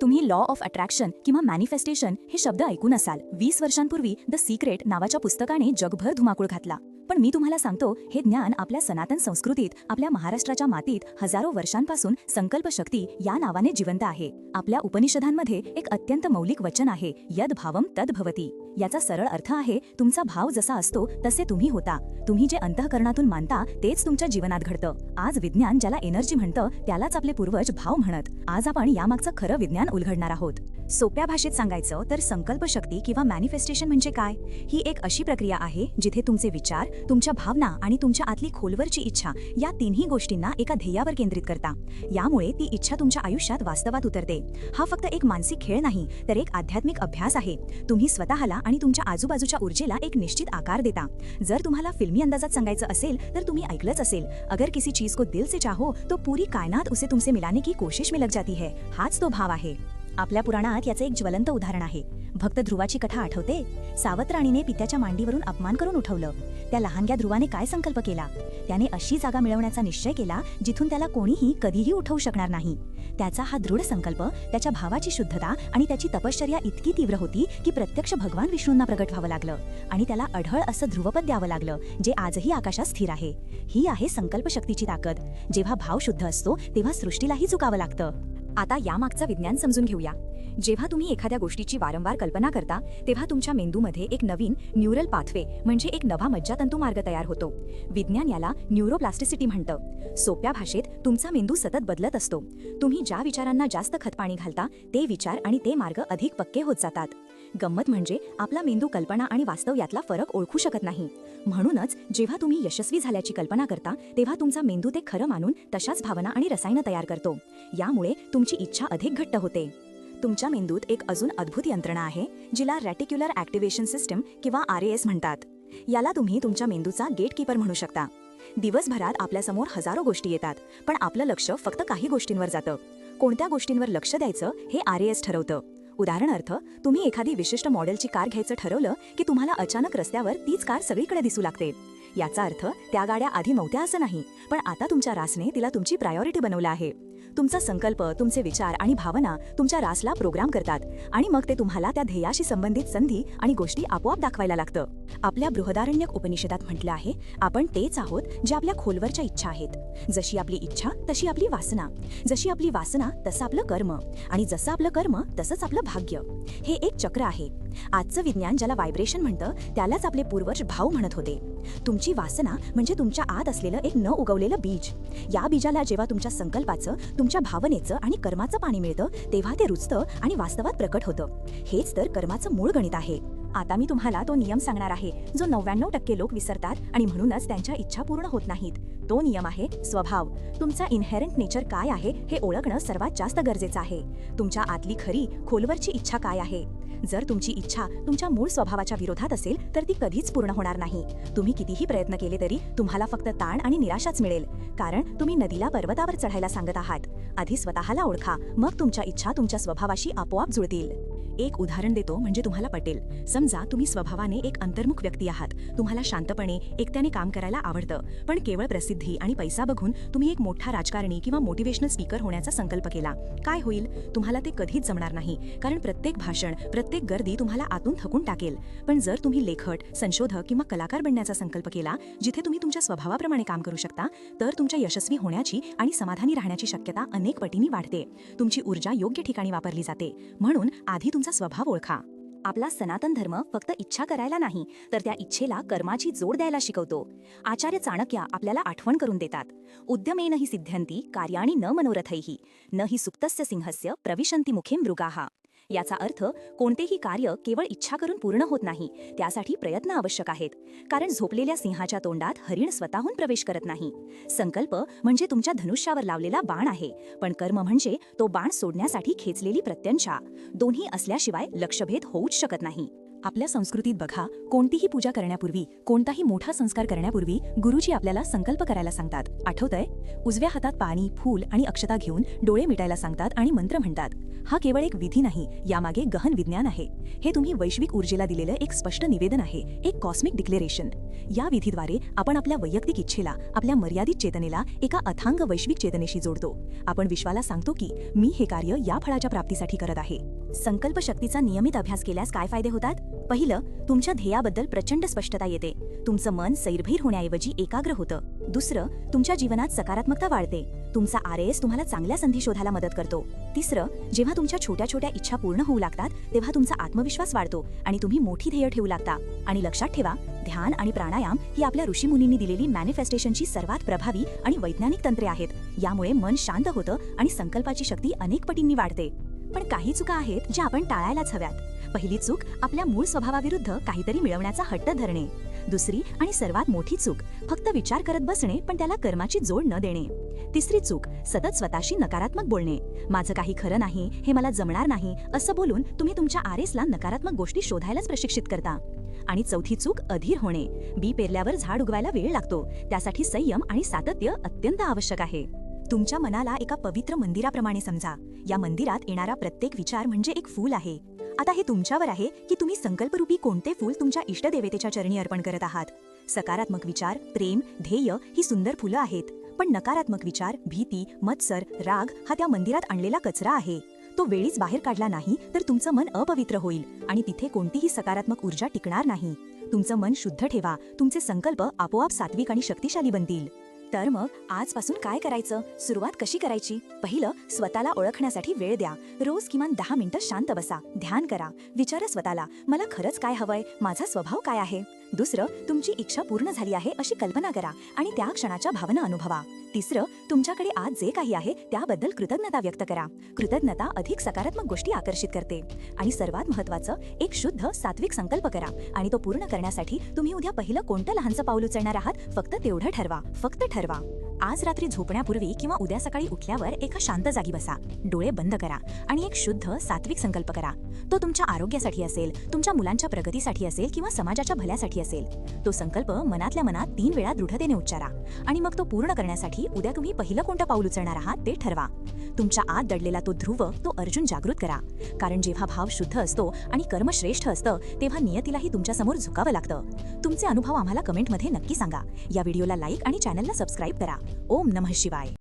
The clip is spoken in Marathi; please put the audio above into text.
तुम्ही लॉ ऑफ अट्रॅक्शन किंवा मॅनिफेस्टेशन हे शब्द ऐकून असाल. वीस वर्षांपूर्वी द सिक्रेट नावाच्या पुस्तकाने जगभर धुमाकूळ घातला. पण मी तुम्हाला सांगतो हे ज्ञान आपल्या सनातन संस्कृतीत आपल्या महाराष्ट्राच्या मातीत हजारो वर्षांपासून संकल्प शक्ती या नावाने जिवंत आहे. आपल्या उपनिषदांमध्ये एक अत्यंत मौलिक वचन आहे यद भावम तद भवती. याचा सरळ अर्थ आहे तुमचा भाव जसा असतो तसे तुम्ही होता. तुम्ही जे अंतःकरणातून मानता तेच तुमच्या जीवनात घडतं. आज विज्ञान ज्याला एनर्जी म्हणतं त्यालाच आपले पूर्वज भाव म्हणत. आज आपण यामागचं खरं विज्ञान उलघडणार आहोत. सोप्या भाषेत सांगायचं तर संकल्प शक्ती किंवा मॅनिफेस्टेशन म्हणजे काय? ही एक अशी प्रक्रिया आहे जिथे तुमचे विचार तुमच्या भावना आणि तुमच्या आतली खोलवरची इच्छा या तिन्ही गोष्टींना एका ध्येयावर केंद्रित करता. यामुळे ती इच्छा तुमच्या आयुष्यात वास्तवात उतरते. हा फक्त एक मानसिक खेळ नाही तर एक आध्यात्मिक अभ्यास आहे. तुम्ही स्वतःला आणि तुमच्या आजूबाजूच्या ऊर्जेला एक निश्चित आकार देता. जर तुम्हाला फिल्मी अंदाजात सांगायचं असेल तर तुम्ही ऐकलंच असेल. अगर किसी चीज को दिल से चाहो तो पूरी कायनात उसे तुमसे मिलाने की कोशिश में लग जाती है. हाच तो भाव आहे. आपल्या पुराणात याचे एक ज्वलंत उदाहरण आहे. भक्त ध्रुवाची कथा आठवते? सावत्राणीने पित्याच्या मांडीवरून अपमान करून उठवलं. त्या लहानग्या ध्रुवाने काय संकल्प केला? त्याने अशी जागा मिळवण्याचा निश्चय केला जिथून त्याला कोणीही कधीही उठवू शकणार नाही. त्याचा हा दृढ संकल्प त्याच्या भावाची शुद्धता आणि त्याची तपश्चर्या इतकी तीव्र होती की प्रत्यक्ष भगवान विष्णूंना प्रगट व्हावं लागलं. आणि त्याला अढळ असं ध्रुवपद द्यावं लागलं जे आजही आकाशात स्थिर आहे. ही आहे संकल्प शक्तीची ताकद. जेव्हा भाव शुद्ध असतो तेव्हा सृष्टीलाही चुकावं लागतं. आता यामागचं विज्ञान समजून घेऊया. जेव्हा तुम्ही एखाद्या गोष्टीची वारंवार कल्पना करता तेव्हा तुमच्या मेंदूमध्ये एक नवीन न्यूरल पाथवे म्हणजे एक नवा मज्जातंतू मार्ग तयार होतो. विज्ञान याला न्यूरोप्लास्टिसिटी म्हणतं. सोप्या भाषेत तुमचा मेंदू सतत बदलत असतो. तुम्ही ज्या विचारांना जास्त खतपाणी घालता ते विचार आणि ते मार्ग अधिक पक्के होत जातात. गंमत म्हणजे आपला मेंदू कल्पना आणि वास्तव यातला फरक ओळखू शकत नाही. म्हणूनच जेव्हा तुम्ही यशस्वी झाल्याची कल्पना करता तेव्हा तुमचा मेंदू ते खरं मानून तशाच भावना आणि रसायनं तयार करतो. यामुळे तुमची इच्छा अधिक घट्ट होते. तुमच्या मेंदूत एक अजून अद्भुत यंत्रणा आहे जिला रॅटिक्युलर ॲक्टिव्हेशन सिस्टम किंवा आर एस म्हणतात. याला तुम्ही तुमच्या मेंदूचा गेटकीपर म्हणू शकता. दिवसभरात आपल्यासमोर हजारो गोष्टी येतात पण आपलं लक्ष फक्त काही गोष्टींवर जातं. कोणत्या गोष्टींवर लक्ष द्यायचं हे आर एस ठरवतं. उदाहरणार्थ तुम्ही एखादी विशिष्ट मॉडेलची कार घ्यायचं ठरवलं की तुम्हाला अचानक रस्त्यावर तीच कार सगळीकडे दिसू लागते. याचा अर्थ त्या गाड्या आधी नव्हत्या असं नाही पण आता तुमच्या रासने तिला तुमची प्रायोरिटी बनवलं आहे. तुमचा संकल्प तुमचे विचार आणि भावना तुमच्या रासला प्रोग्राम करतात आणि मग ते तुम्हाला त्या ध्येयाशी संबंधित संधी आणि गोष्टी आपोआप दाखवायला लागतं. आपल्या बृहदारण्यक उपनिषदात म्हटलं आहे आपण तेच आहोत जे आपल्या खोलवरच्या इच्छा आहेत. जशी आपली इच्छा तशी आपली वासना. जशी आपली वासना तसं आपलं कर्म. आणि जसं आपलं कर्म तसंच आपलं भाग्य. हे एक चक्र आहे. आजचं विज्ञान ज्याला व्हायब्रेशन म्हणतं त्यालाच आपले पूर्वज भाव म्हणत होते. तुमची वासना म्हणजे तुमच्या आत असलेलं एक न उगवलेलं बीज. या बीजाला जेव्हा तुमच्या संकल्पाचं तुमच्या भावनेचं आणि कर्माचं पाणी मिळतं तेव्हा ते रुजतं आणि वास्तवात प्रकट होतं. हेच तर कर्माचं मूळ गणित आहे. आता मी तुम्हाला तो नियम सांगणार आहे जो नव्याण्णव टक्के लोक विसरतात आणि म्हणूनच त्यांच्या इच्छा पूर्ण होत नाहीत. तो नियम आहे स्वभाव. तुमचा इनहेरंट नेचर काय आहे हे ओळखणं सर्वात जास्त गरजेचं आहे. तुमच्या आतली खरी खोलवरची इच्छा काय आहे? जर तुमची इच्छा तुमच्या मूळ स्वभावाच्या विरोधात असेल तर ती कधीच पूर्ण होणार नाही. तुम्ही कितीही प्रयत्न केले तरी तुम्हाला फक्त ताण आणि निराशाच मिळेल. कारण तुम्ही नदीला पर्वतावर चढायला सांगत आहात. आधी स्वतःला ओळखा मग तुमच्या इच्छा तुमच्या स्वभावाशी आपोआप जुळतील. एक उदाहरण देतो म्हणजे तुम्हाला पटेल. समजा तुम्ही स्वभावाने एक अंतर्मुख व्यक्ती आहात. तुम्हाला शांतपणे एकट्याने काम करायला आवडतं. पण केवळ प्रसिद्धी आणि पैसा बघून तुम्ही एक मोठा राजकारणी किंवा मोटिवेशनल स्पीकर होण्याचा संकल्प केला. काय होईल? तुम्हाला ते कधीच जमणार नाही. कारण प्रत्येक भाषण प्रत्येक गर्दी तुम्हाला आतून थकून टाकेल. पण जर तुम्ही लेखट संशोधक किंवा कलाकार बनण्याचा संकल्प केला जिथे तुम्ही तुमच्या स्वभावाप्रमाणे काम करू शकता तर तुमच्या यशस्वी होण्याची आणि समाधानी राहण्याची शक्यता अनेक पटींनी वाढते. तुमची ऊर्जा योग्य ठिकाणी वापरली जाते. म्हणून आधी तुमचा स्वभाव ओळखा. आपला सनातन धर्म फक्त इच्छा करायला नाही तर त्या इच्छेला कर्माची जोड द्यायला शिकवतो. आचार्य चाणक्या आपल्याला आठवण करून देतात. उद्यमेन हि सिद्ध्यंती कार्याणी न मनोरथैही न हि सुप्तस्य सिंहस्य प्रविशंती मुखे मृगाहा याचा अर्थ कोणतेही कार्य केवळ इच्छा करून पूर्ण होत नाही त्यासाठी प्रयत्न आवश्यक आहेत. कारण झोपलेल्या सिंहाच्या तोंडात हरिण स्वतःहून प्रवेश करत नाही. संकल्प म्हणजे तुमच्या धनुष्यावर लावलेला बाण आहे पण कर्म म्हणजे तो बाण सोडण्यासाठी खेचलेली प्रत्यंशा. दोन्ही असल्याशिवाय लक्षभेद होऊच शकत नाही. आपल्या संस्कृतीत बघा कोणतीही पूजा करण्यापूर्वी कोणताही मोठा संस्कार करण्यापूर्वी गुरुजी आपल्याला संकल्प करायला सांगतात. आठवतंय? उजव्या हातात पाणी फूल आणि अक्षता घेऊन डोळे मिटायला सांगतात आणि मंत्र म्हणतात. हा केवळ एक विधी नाही यामागे गहन विज्ञान आहे. हे तुम्ही वैश्विक ऊर्जेला दिलेलं एक स्पष्ट निवेदन आहे एक कॉस्मिक डिक्लेरेशन या विधीद्वारे आपण आपल्या वैयक्तिक इच्छेला आपल्या मर्यादित चेतनेला एका अथांग वैश्विक चेतनेशी जोडतो. आपण विश्वाला सांगतो की मी हे कार्य या फळाच्या प्राप्तीसाठी करत आहे. संकल्प शक्तीचा नियमित अभ्यास केल्यास काय फायदे होतात? पहिलं तुमच्या ध्येयाबद्दल प्रचंड स्पष्टता येते. तुमचं मन सैरभैर होण्याऐवजी एकाग्र होतं. दुसरं तुमच्या जीवनात सकारात्मकता वाढते. तुमचा आर एस तुम्हाला चांगल्या संधी शोधायला मदत करतो. तिसरं जेव्हा तुमच्या छोट्या छोट्या इच्छा पूर्ण होऊ लागतात तेव्हा तुमचा आत्मविश्वास वाढतो आणि तुम्ही मोठी ध्येय ठेवू लागता. आणि लक्षात ठेवा ध्यान आणि प्राणायाम ही आपल्या ऋषीमुनींनी दिलेली मॅनिफेस्टेशनची सर्वात प्रभावी आणि वैज्ञानिक तंत्रे आहेत. यामुळे मन शांत होतं आणि संकल्पाची शक्ती अनेक पटींनी वाढते. पण काही चुका आहेत ज्या आपण टाळायलाच हव्यात. पहिली चूक आपल्या मूळ स्वभावाविरुद्ध काहीतरी मिळवण्याचा हट्ट धरणे. दुसरी आणि सर्वात मोठी चूक फक्त विचार करत बसणे पण त्याला कर्माची जोड न देणे. तिसरी चूक सतत स्वतःशी नकारात्मक बोलणे. माझं काही खरं नाही हे मला जमणार नाही असं बोलून तुम्ही तुमच्या आरेसला नकारात्मक गोष्टी शोधायलाच प्रशिक्षित करता. आणि चौथी चूक अधीर होणे. बी पेरल्यावर झाड उगवायला वेळ लागतो. त्यासाठी संयम आणि सातत्य अत्यंत आवश्यक आहे. तुमच्या मनाला एका पवित्र मंदिराप्रमाणे समजा. या मंदिरात येणारा प्रत्येक विचार म्हणजे एक फूल आहे. आता हे तुमच्यावर आहे की तुम्ही संकल्परूपी कोणते फूल तुमच्या इष्टदेवतेच्या चरणी अर्पण करत आहात. सकारात्मक विचार प्रेम ध्येय ही सुंदर फुलं आहेत. पण नकारात्मक विचार भीती मत्सर राग हा त्या मंदिरात आणलेला कचरा आहे. तो वेळीच बाहेर काढला नाही तर तुमचं मन अपवित्र होईल आणि तिथे कोणतीही सकारात्मक ऊर्जा टिकणार नाही. तुमचं मन शुद्ध ठेवा. तुमचे संकल्प आपोआप सात्विक आणि शक्तिशाली बनतील. तर मग आजपासून काय करायचं? सुरुवात कशी करायची? पहिलं स्वतःला ओळखण्यासाठी वेळ द्या. रोज किमान दहा मिनिटं शांत बसा. ध्यान करा. विचारा स्वतःला मला खरंच काय हवंय? माझा स्वभाव काय आहे? दुसरं तुमची इच्छा पूर्ण झाली आहे अशी कल्पना करा आणि त्या क्षणाच्या भावना अनुभवा. तिसरं तुमच्याकडे आज जे काही आहे त्याबद्दल कृतज्ञता व्यक्त करा. कृतज्ञता अधिक सकारात्मक गोष्टी आकर्षित करते. आणि सर्वात महत्वाचं एक शुद्ध सात्विक संकल्प करा आणि तो पूर्ण करण्यासाठी तुम्ही उद्या पहिलं कोणतं लहानचं पाऊल उचलणार आहात? फक्त तेवढं ठरवा. फक्त ठरवा. ભરવા आज रात्री झोपण्यापूर्वी किंवा उद्या सकाळी उठल्यावर एका शांत जागी बसा. डोळे बंद करा आणि एक शुद्ध सात्विक संकल्प करा. तो तुमच्या आरोग्यासाठी असेल तुमच्या मुलांच्या प्रगतीसाठी असेल किंवा समाजाच्या भल्यासाठी असेल. तो संकल्प मनातल्या मनात तीन वेळा दृढतेने उच्चारा आणि मग तो पूर्ण करण्यासाठी उद्या तुम्ही पहिलं कोणतं पाऊल उचलणार आहात ते ठरवा. तुमच्या आत दडलेला तो ध्रुव तो अर्जुन जागृत करा. कारण जेव्हा भाव शुद्ध असतो आणि कर्म श्रेष्ठ असतं तेव्हा नियतीलाही तुमच्यासमोर झुकावं लागतं. तुमचे अनुभव आम्हाला कमेंटमध्ये नक्की सांगा. या व्हिडिओला लाईक आणि चॅनलला सबस्क्राईब करा. ओम नमः शिवाय.